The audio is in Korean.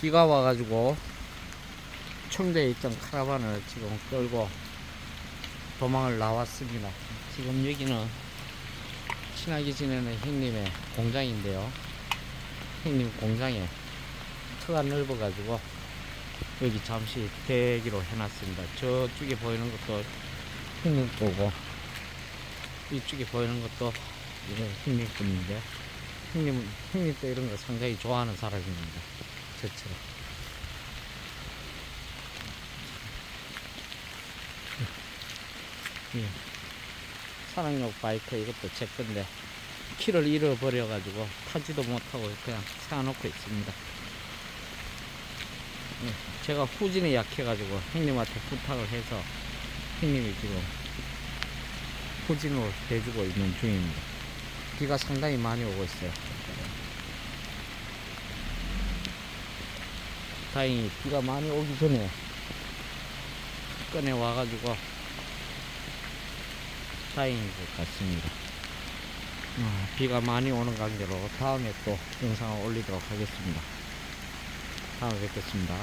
비가 와가지고 청도에 있던 카라반을 지금 끌고 도망을 나왔습니다. 지금 여기는 친하게 지내는 형님의 공장인데요. 형님 공장에 터가 넓어가지고 여기 잠시 대기로 해놨습니다. 저쪽에 보이는 것도 형님 거고 이쪽에 보이는 것도 형님 겁인데 형님 형님도 이런 거 상당히 좋아하는 사람입니다. 저처럼. 예. 산악용 바이크 이것도 제 건데 키를 잃어버려 가지고 타지도 못하고 그냥 세워놓고 있습니다. 예, 제가 후진에 약해 가지고 형님한테 부탁을 해서 형님이 지금 후진으로 대주고 있는 중입니다. 비가 상당히 많이 오고 있어요. 다행히 비가 많이 오기 전에 꺼내 와가지고 다행인 것 같습니다. 아, 비가 많이 오는 관계로 다음에 또 영상을 올리도록 하겠습니다. 다음에 뵙겠습니다.